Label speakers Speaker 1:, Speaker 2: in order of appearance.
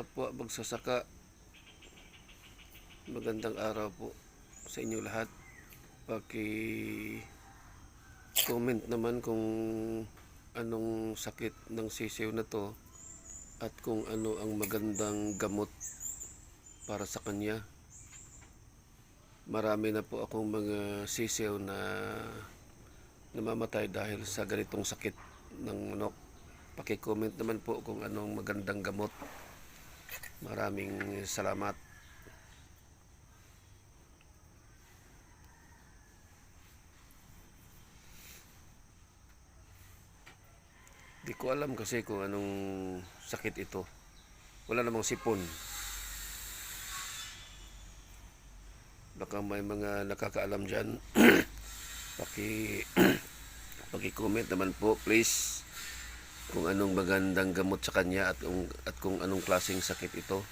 Speaker 1: kapwa magsasaka. Magandang araw po sa inyo lahat. Paki comment naman kung anong sakit ng sisiw na to at kung ano ang magandang gamot para sa kanya. Marami na po akong mga sisiw na namamatay dahil sa ganitong sakit ng manok. Paki-comment naman po kung anong magandang gamot. Maraming salamat. Di ko alam kasi kung anong sakit ito. Wala namang sipon. Baka may mga nakakaalam dyan. Paki paki-comment naman po please kung anong magandang gamot sa kanya at kung, at kung anong klaseng sakit ito.